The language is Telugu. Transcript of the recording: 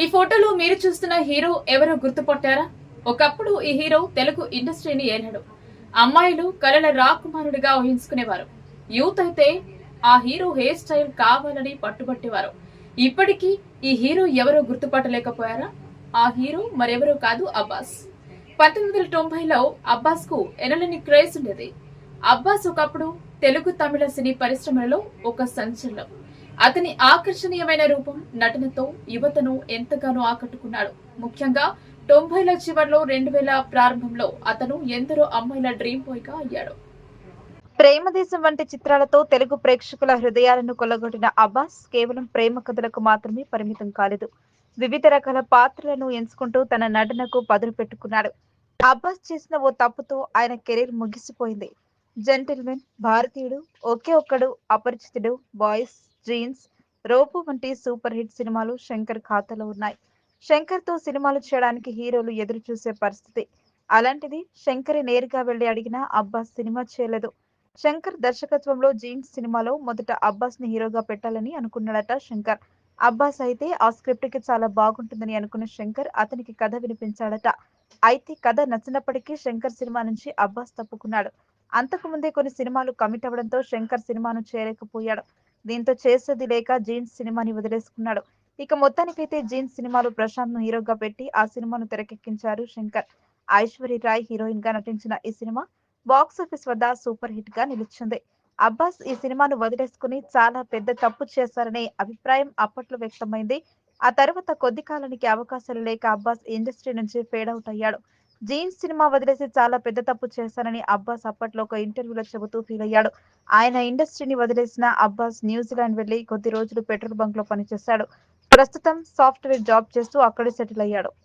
ఈ ఫోటోలో మీరు చూస్తున్న హీరో ఎవరో గుర్తుపట్టారా? ఒకప్పుడు ఈ హీరో తెలుగు ఇండస్ట్రీని ఏలాడు. అమ్మాయిలు కలల రాకుమారుడిగా ఊహించుకునేవారు. యూత్ అయితే ఆ హీరో హెయిర్ స్టైల్ కావాలని పట్టుబట్టేవారు. ఇప్పటికీ ఈ హీరో ఎవరో గుర్తుపట్టలేకపోయారా? ఆ హీరో మరెవరో కాదు అబ్బాస్. పంతొమ్మిది వందల తొంభైలో అబ్బాస్కు ఎనలేని క్రేజ్ ఉండేది. అబ్బాస్ ఒకప్పుడు తెలుగు తమిళ సినీ పరిశ్రమలలో ఒక సంచలనం. అతని ఆకర్షణీయమైన రూపం నటనతో యువతను ఎంతగానో ఆకట్టుకున్నాడు. ముఖ్యంగా తొంభైల చివర్లో రెండు వేల ప్రారంభంలో అతను ఎందరో అమ్మాయిల డ్రీమ్ బాయ్గా అయ్యాడు ప్రేమదేశం వంటి చిత్రాలతో తెలుగు ప్రేక్షకుల హృదయాలను కొల్లగొట్టిన అబ్బాస్ కేవలం ప్రేమ కథలకు మాత్రమే పరిమితం కాలేదు. వివిధ రకాల పాత్రలను ఎంచుకుంటూ తన నటనకు పదులు పెట్టుకున్నాడు. అబ్బాస్ చేసిన ఓ తప్పుతో ఆయన కెరీర్ ముగిసిపోయింది. Gentleman Bharateeyudu Oke Okkadu Aparichitudu Boys Jeans rope వంటి సూపర్ హిట్ సినిమాలు శంకర్ ఖాతాలో ఉన్నాయి. శంకర్తో సినిమాలు చేయడానికి హీరోలు ఎదురు చూసే పరిస్థితి. అలాంటిది శంకర్ నేరుగా వెళ్ళి అడిగినా అబ్బాస్ సినిమా చేయలేదు. శంకర్ దర్శకత్వంలో జీన్స్ సినిమాలో మొదట అబ్బాస్ని హీరోగా పెట్టాలని అనుకున్నాడట శంకర్. అబ్బాస్ అయితే ఆ స్క్రిప్ట్కి చాలా బాగుంటుందని అనుకున్న శంకర్ అతనికి కథ వినిపించాడట. అయితే కథ నచ్చినప్పటికీ శంకర్ సినిమా నుంచి అబ్బాస్ తప్పుకున్నాడు. అంతకు ముందే కొన్ని సినిమాలు కమిట్ అవ్వడంతో శంకర్ సినిమాను చేయలేకపోయాడు. దీంతో చేసేది లేక జీన్స్ సినిమాని వదిలేసుకున్నాడు. ఇక మొత్తానికైతే జీన్స్ సినిమాలో ప్రశాంత్ను హీరోగా పెట్టి ఆ సినిమాను తెరకెక్కించారు శంకర్. ఐశ్వర్య రాయ్ హీరోయిన్గా నటించిన ఈ సినిమా బాక్స్ ఆఫీస్ వద్ద సూపర్ హిట్గా నిలిచింది. అబ్బాస్ ఈ సినిమాను వదిలేసుకుని చాలా పెద్ద తప్పు చేశారనే అభిప్రాయం అప్పట్లో వ్యక్తమైంది. ఆ తర్వాత కొద్ది కాలానికి అవకాశాలు లేక అబ్బాస్ ఇండస్ట్రీ నుంచి ఫేడ్ అవుట్ అయ్యాడు. జీన్స్ సినిమా వదిలేసి చాలా పెద్ద తప్పు చేశానని అబ్బాస్ అప్పట్లో ఒక ఇంటర్వ్యూలో చెబుతూ ఫీల్ అయ్యాడు. ఆయన ఇండస్ట్రీని వదిలేసిన అబ్బాస్ న్యూజిలాండ్ వెళ్ళి కొద్ది రోజులు పెట్రోల్ బంక్లో పనిచేశాడు. ప్రస్తుతం సాఫ్ట్వేర్ జాబ్ చేస్తూ అక్కడే సెటిల్ అయ్యాడు.